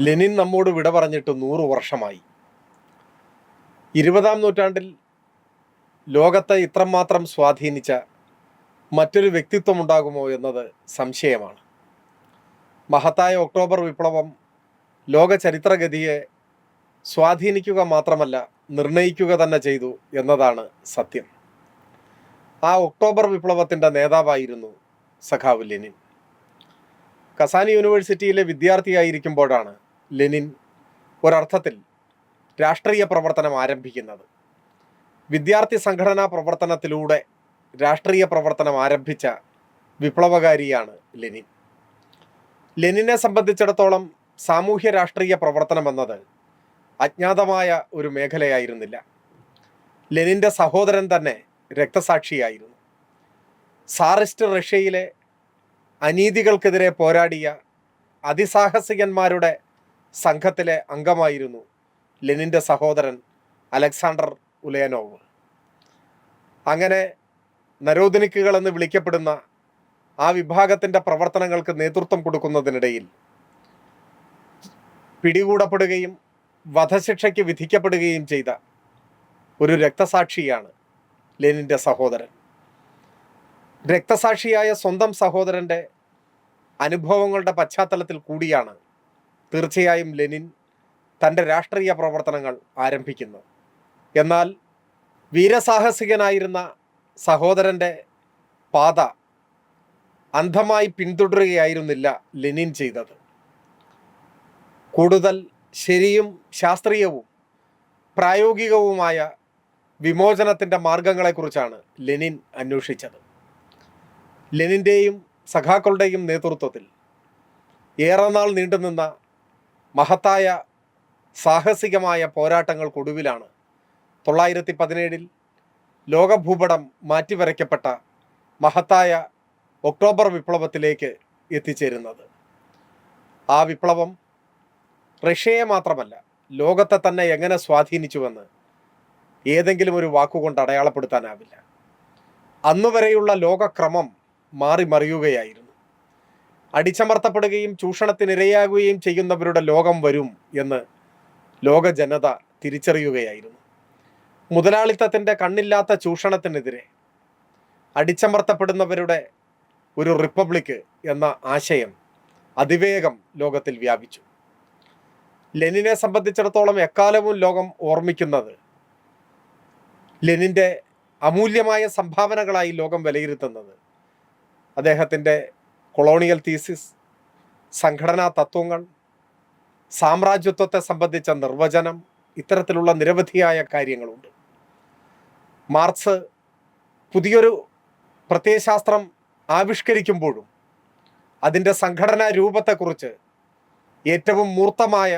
Lenin നമ്മോട് വിട പറഞ്ഞിട്ട് നൂറ് വർഷമായി. ഇരുപതാം നൂറ്റാണ്ടിൽ ലോകത്തെ ഇത്രമാത്രം സ്വാധീനിച്ച മറ്റൊരു വ്യക്തിത്വം ഉണ്ടാകുമോ എന്നത് സംശയമാണ്. മഹത്തായ ഒക്ടോബർ വിപ്ലവം ലോക ചരിത്രഗതിയെ സ്വാധീനിക്കുക മാത്രമല്ല നിർണയിക്കുക തന്നെ ചെയ്തു എന്നതാണ് സത്യം. ആ ഒക്ടോബർ വിപ്ലവത്തിന്റെ നേതാവായിരുന്നു സഖാവ് ലെനിൻ. കസാനി യൂണിവേഴ്സിറ്റിയിലെ വിദ്യാർത്ഥിയായിരിക്കുമ്പോഴാണ് ലെനിൻ ഒരർത്ഥത്തിൽ രാഷ്ട്രീയ പ്രവർത്തനം ആരംഭിക്കുന്നത്. വിദ്യാർത്ഥി സംഘടനാ പ്രവർത്തനത്തിലൂടെ രാഷ്ട്രീയ പ്രവർത്തനം ആരംഭിച്ച വിപ്ലവകാരിയാണ് ലെനിൻ. ലെനിനെ സംബന്ധിച്ചിടത്തോളം സാമൂഹ്യ രാഷ്ട്രീയ പ്രവർത്തനം എന്നത് അജ്ഞാതമായ ഒരു മേഖലയായിരുന്നില്ല. ലെനിന്റെ സഹോദരൻ തന്നെ രക്തസാക്ഷിയായിരുന്നു. സാറിസ്റ്റ് റഷ്യയിലെ അനീതികൾക്കെതിരെ പോരാടിയ അതിസാഹസികന്മാരുടെ സംഘത്തിലെ അംഗമായിരുന്നു ലെനിന്റെ സഹോദരൻ അലക്സാണ്ടർ ഉലയനോവ്. അങ്ങനെ നരോധനിക്കുകൾ എന്ന് വിളിക്കപ്പെടുന്ന ആ വിഭാഗത്തിന്റെ പ്രവർത്തനങ്ങൾക്ക് നേതൃത്വം കൊടുക്കുന്നതിനിടയിൽ പിടികൂടപ്പെടുകയും വധശിക്ഷയ്ക്ക് വിധിക്കപ്പെടുകയും ചെയ്ത ഒരു രക്തസാക്ഷിയാണ് ലെനിന്റെ സഹോദരൻ. രക്തസാക്ഷിയായ സ്വന്തം സഹോദരന്റെ അനുഭവങ്ങളുടെ പശ്ചാത്തലത്തിൽ കൂടിയാണ് തീർച്ചയായും ലെനിൻ തന്റെ രാഷ്ട്രീയ പ്രവർത്തനങ്ങൾ ആരംഭിക്കുന്നു. എന്നാൽ വീരസാഹസികനായിരുന്ന സഹോദരന്റെ പാത അന്ധമായി പിന്തുടരുകയായിരുന്നില്ല ലെനിൻ ചെയ്തത്. കൂടുതൽ ശരിയും ശാസ്ത്രീയവും പ്രായോഗികവുമായ വിമോചനത്തിന്റെ മാർഗങ്ങളെക്കുറിച്ചാണ് ലെനിൻ അന്വേഷിച്ചത്. ലെനിന്റെയും സഖാക്കളുടെയും നേതൃത്വത്തിൽ ഏറെ നാൾ നീണ്ടുനിന്ന മഹത്തായ സാഹസികമായ പോരാട്ടങ്ങൾക്കൊടുവിലാണ് തൊള്ളായിരത്തി പതിനേഴിൽ ലോകഭൂപടം മാറ്റിവരയ്ക്കപ്പെട്ട മഹത്തായ ഒക്ടോബർ വിപ്ലവത്തിലേക്ക് എത്തിച്ചേരുന്നത്. ആ വിപ്ലവം റഷ്യയെ മാത്രമല്ല ലോകത്തെ തന്നെ എങ്ങനെ സ്വാധീനിച്ചുവെന്ന് ഏതെങ്കിലും ഒരു വാക്കുകൊണ്ട് അടയാളപ്പെടുത്താനാവില്ല. അന്നുവരെയുള്ള ലോകക്രമം മാറി മറിയുകയായിരുന്നു അടിച്ചമർത്തപ്പെടുകയും ചൂഷണത്തിനിരയാകുകയും ചെയ്യുന്നവരുടെ ലോകം വരും എന്ന് ലോക ജനത തിരിച്ചറിയുകയായിരുന്നു. മുതലാളിത്തത്തിന്റെ കണ്ണില്ലാത്ത ചൂഷണത്തിനെതിരെ അടിച്ചമർത്തപ്പെടുന്നവരുടെ ഒരു റിപ്പബ്ലിക് എന്ന ആശയം അതിവേഗം ലോകത്തിൽ വ്യാപിച്ചു. ലെനിനെ സംബന്ധിച്ചിടത്തോളം എക്കാലവും ലോകം ഓർമ്മിക്കുന്നത് ലെനിന്റെ അമൂല്യമായ സംഭാവനകളായി ലോകം വിലയിരുത്തുന്നത് അദ്ദേഹത്തിന്റെ കൊളോണിയൽ തീസിസ് സംഘടനാ തത്വങ്ങൾ സാമ്രാജ്യത്വത്തെ സംബന്ധിച്ച നിർവചനം ഇത്തരത്തിലുള്ള നിരവധിയായ കാര്യങ്ങളുണ്ട്. മാർക്സ് പുതിയൊരു പ്രത്യയശാസ്ത്രം ആവിഷ്കരിക്കുമ്പോഴും അതിന്റെ സംഘടനാ രൂപത്തെക്കുറിച്ച് ഏറ്റവും മൂർത്തമായ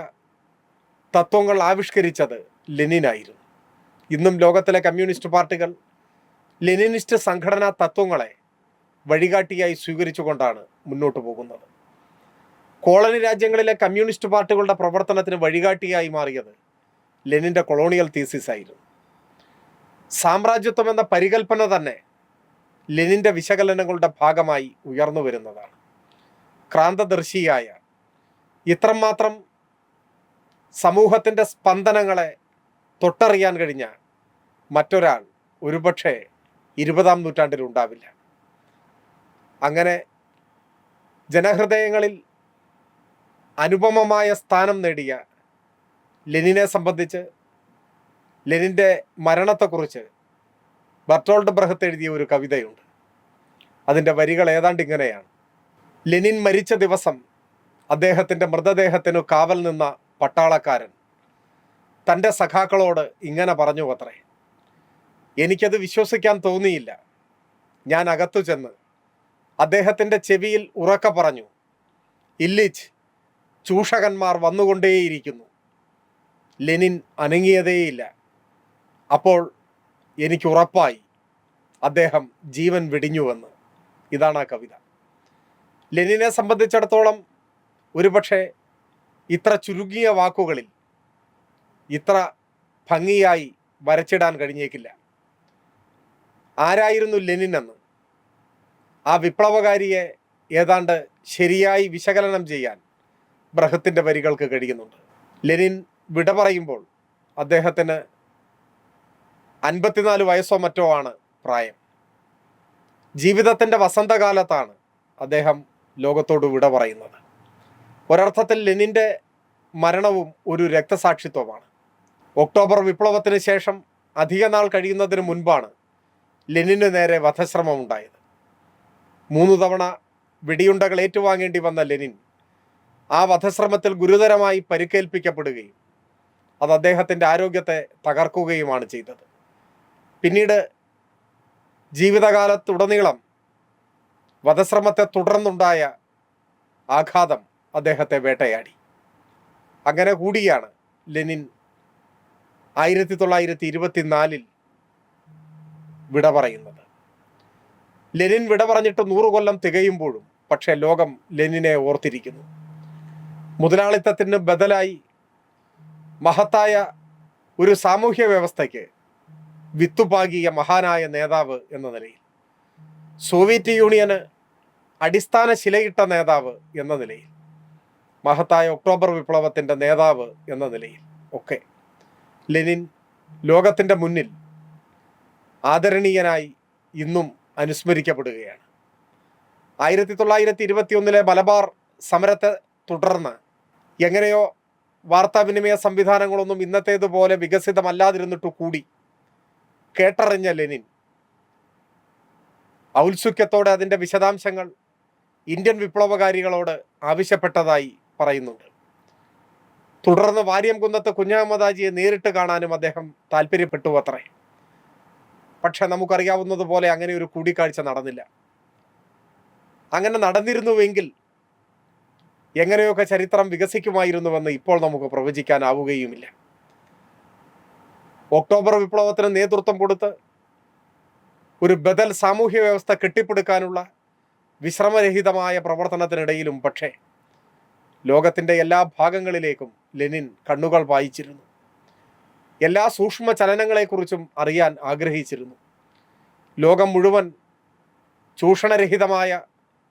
തത്വങ്ങൾ ആവിഷ്കരിച്ചത് ലെനിനായിരുന്നു. ഇന്നും ലോകത്തിലെ കമ്മ്യൂണിസ്റ്റ് പാർട്ടികൾ ലെനിനിസ്റ്റ് സംഘടനാ തത്വങ്ങളെ വഴികാട്ടിയായി സ്വീകരിച്ചുകൊണ്ടാണ് മുന്നോട്ട് പോകുന്നത്. കോളനി രാജ്യങ്ങളിലെ കമ്മ്യൂണിസ്റ്റ് പാർട്ടികളുടെ പ്രവർത്തനത്തിന് വഴികാട്ടിയായി മാറിയത് ലെനിന്റെ കൊളോണിയൽ തീസിസ് ആയിരുന്നു. സാമ്രാജ്യത്വം എന്ന പരികൽപ്പന തന്നെ ലെനിന്റെ വിശകലനങ്ങളുടെ ഭാഗമായി ഉയർന്നു വരുന്നതാണ്. ക്രാന്തദർശിയായ ഇത്രമാത്രം സമൂഹത്തിന്റെ സ്പന്ദനങ്ങളെ തൊട്ടറിയാൻ കഴിഞ്ഞ മറ്റൊരാൾ ഒരുപക്ഷെ ഇരുപതാം നൂറ്റാണ്ടിൽ ഉണ്ടാവില്ല. അങ്ങനെ ജനഹൃദയങ്ങളിൽ അനുപമമായ സ്ഥാനം നേടിയ ലെനിനെ സംബന്ധിച്ച് ലെനിന്റെ മരണത്തെക്കുറിച്ച് ബർട്ടോൾഡ് ബ്രഹത്ത് എഴുതിയ ഒരു കവിതയുണ്ട്. അതിന്റെ വരികൾ ഏതാണ്ട് ഇങ്ങനെയാണ്. ലെനിൻ മരിച്ച ദിവസം അദ്ദേഹത്തിന്റെ മൃതദേഹത്തിനു കാവൽ നിന്ന പട്ടാളക്കാരൻ തന്റെ സഖാക്കളോട് ഇങ്ങനെ പറഞ്ഞു അത്രേ. എനിക്കത് വിശ്വസിക്കാൻ തോന്നിയില്ല. ഞാൻ അകത്തു ചെന്ന് അദ്ദേഹത്തിന്റെ ചെവിയിൽ ഉറക്ക പറഞ്ഞു. ഇല്ലിച്ച് ചൂഷകന്മാർ വന്നുകൊണ്ടേയിരിക്കുന്നു. ലെനിൻ അനങ്ങിയതേയില്ല. അപ്പോൾ എനിക്ക് ഉറപ്പായി. അദ്ദേഹം ജീവൻ വെടിഞ്ഞുവെന്ന്. ഇതാണ് ആ കവിത. ലെനിനെ സംബന്ധിച്ചിടത്തോളം ഒരുപക്ഷെ ഇത്ര ചുരുങ്ങിയ വാക്കുകളിൽ ഇത്ര ഭംഗിയായി വരച്ചിടാൻ കഴിഞ്ഞേക്കില്ല. ആരായിരുന്നു ലെനിൻ എന്ന് ആ വിപ്ലവകാരിയെ ഏതാണ്ട് ശരിയായി വിശകലനം ചെയ്യാൻ ബ്രഹത്തിന്റെ വരികൾക്ക് കഴിയുന്നുണ്ട്. ലെനിൻ വിട പറയുമ്പോൾ അദ്ദേഹത്തിന് അൻപത്തിനാല് വയസ്സോ മറ്റോ ആണ് പ്രായം. ജീവിതത്തിന്റെ വസന്തകാലത്താണ് അദ്ദേഹം ലോകത്തോട് വിട പറയുന്നത്. ഒരർത്ഥത്തിൽ ലെനിന്റെ മരണവും ഒരു രക്തസാക്ഷിത്വമാണ്. ഒക്ടോബർ വിപ്ലവത്തിന് ശേഷം അധിക നാൾ കഴിയുന്നതിന് മുൻപാണ് ലെനിന് നേരെ വധശ്രമം ഉണ്ടായത് മൂന്ന് തവണ വെടിയുണ്ടകൾ ഏറ്റുവാങ്ങേണ്ടി വന്ന ലെനിൻ ആ വധശ്രമത്തിൽ ഗുരുതരമായി പരിക്കേൽപ്പിക്കപ്പെടുകയും അത് അദ്ദേഹത്തിന്റെ ആരോഗ്യത്തെ തകർക്കുകയുമാണ് ചെയ്തത്. പിന്നീട് ജീവിതകാലത്തുടനീളം വധശ്രമത്തെ തുടർന്നുണ്ടായ ആഘാതം അദ്ദേഹത്തെ വേട്ടയാടി. അങ്ങനെ കൂടിയാണ് ലെനിൻ ആയിരത്തി തൊള്ളായിരത്തി ഇരുപത്തിനാലിൽ വിട പറയുന്നത്. ലെനിൻ വിട പറഞ്ഞിട്ട് നൂറ് കൊല്ലം തികയുമ്പോഴും പക്ഷേ ലോകം ലെനിനെ ഓർത്തിരിക്കുന്നു. മുതലാളിത്തത്തിന് ബദലായി മഹത്തായ ഒരു സാമൂഹ്യ വ്യവസ്ഥയ്ക്ക് വിത്തുപാകിയ മഹാനായ നേതാവ് എന്ന നിലയിൽ സോവിയറ്റ് യൂണിയന് അടിസ്ഥാന ശിലയിട്ട നേതാവ് എന്ന നിലയിൽ മഹത്തായ ഒക്ടോബർ വിപ്ലവത്തിന്റെ നേതാവ് എന്ന നിലയിൽ ഒക്കെ ലെനിൻ ലോകത്തിന്റെ മുന്നിൽ ആദരണീയനായി ഇന്നും അനുസ്മരിക്കപ്പെടുകയാണ്. ആയിരത്തി തൊള്ളായിരത്തി ഇരുപത്തി ഒന്നിലെ മലബാർ സമരത്തെ തുടർന്ന് എങ്ങനെയോ വാർത്താവിനിമയ സംവിധാനങ്ങളൊന്നും ഇന്നത്തേതുപോലെ വികസിതമല്ലാതിരുന്നിട്ടു കൂടി കേട്ടറിഞ്ഞ ലെനിൻ ഔത്സുക്യത്തോടെ അതിന്റെ വിശദാംശങ്ങൾ ഇന്ത്യൻ വിപ്ലവകാരികളോട് ആവശ്യപ്പെട്ടതായി പറയുന്നുണ്ട്. തുടർന്ന് വാര്യംകുന്നത്ത് കുഞ്ഞഹമ്മദാജിയെ നേരിട്ട് കാണാനും അദ്ദേഹം താല്പര്യപ്പെട്ടു അത്രേ. പക്ഷെ നമുക്കറിയാവുന്നതുപോലെ അങ്ങനെ ഒരു കൂടിക്കാഴ്ച നടന്നില്ല. അങ്ങനെ നടന്നിരുന്നുവെങ്കിൽ എങ്ങനെയൊക്കെ ചരിത്രം വികസിക്കുമായിരുന്നുവെന്ന് ഇപ്പോൾ നമുക്ക് പ്രവചിക്കാനാവുകയുമില്ല. ഒക്ടോബർ വിപ്ലവത്തിന് നേതൃത്വം കൊടുത്ത് ഒരു ബദൽ സാമൂഹ്യ വ്യവസ്ഥ കെട്ടിപ്പടുക്കാനുള്ള വിശ്രമരഹിതമായ പ്രവർത്തനത്തിനിടയിലും പക്ഷേ ലോകത്തിന്റെ എല്ലാ ഭാഗങ്ങളിലേക്കും ലെനിൻ കണ്ണുകൾ വായിച്ചിരുന്നു എല്ലാ സൂക്ഷ്മ ചലനങ്ങളെക്കുറിച്ചും അറിയാൻ ആഗ്രഹിച്ചിരുന്നു. ലോകം മുഴുവൻ ചൂഷണരഹിതമായ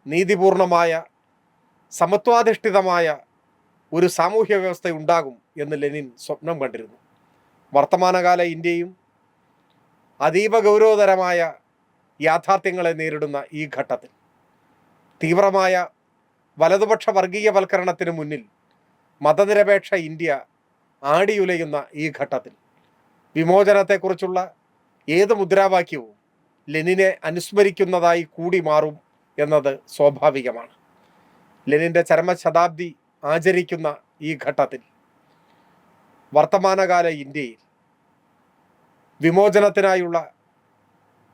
നീതിപൂർണമായ സമത്വാധിഷ്ഠിതമായ ഒരു സാമൂഹ്യ വ്യവസ്ഥ ഉണ്ടാകും എന്ന് ലെനിൻ സ്വപ്നം കണ്ടിരുന്നു. വർത്തമാനകാല ഇന്ത്യയും അതീവ ഗൗരവതരമായ യാഥാർത്ഥ്യങ്ങളെ നേരിടുന്ന ഈ ഘട്ടത്തിൽ തീവ്രമായ വലതുപക്ഷ വർഗീയവൽക്കരണത്തിന് മുന്നിൽ മതനിരപേക്ഷ ഇന്ത്യ ആടിയുലയുന്ന ഈ ഘട്ടത്തിൽ വിമോചനത്തെക്കുറിച്ചുള്ള ഏത് മുദ്രാവാക്യവും ലെനിനെ അനുസ്മരിക്കുന്നതായി കൂടി മാറും എന്നത് സ്വാഭാവികമാണ്. ലെനിന്റെ ചരമശതാബ്ദി ആചരിക്കുന്ന ഈ ഘട്ടത്തിൽ വർത്തമാനകാല ഇന്ത്യയിൽ വിമോചനത്തിനായുള്ള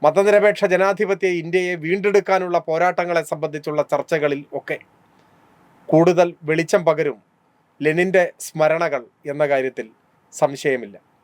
മതനിരപേക്ഷ ജനാധിപത്യ ഇന്ത്യയെ വീണ്ടെടുക്കാനുള്ള പോരാട്ടങ്ങളെ സംബന്ധിച്ചുള്ള ചർച്ചകളിൽ ഒക്കെ കൂടുതൽ വെളിച്ചം പകരും ലെനിന്റെ സ്മരണകൾ എന്ന കാര്യത്തിൽ സംശയമില്ല.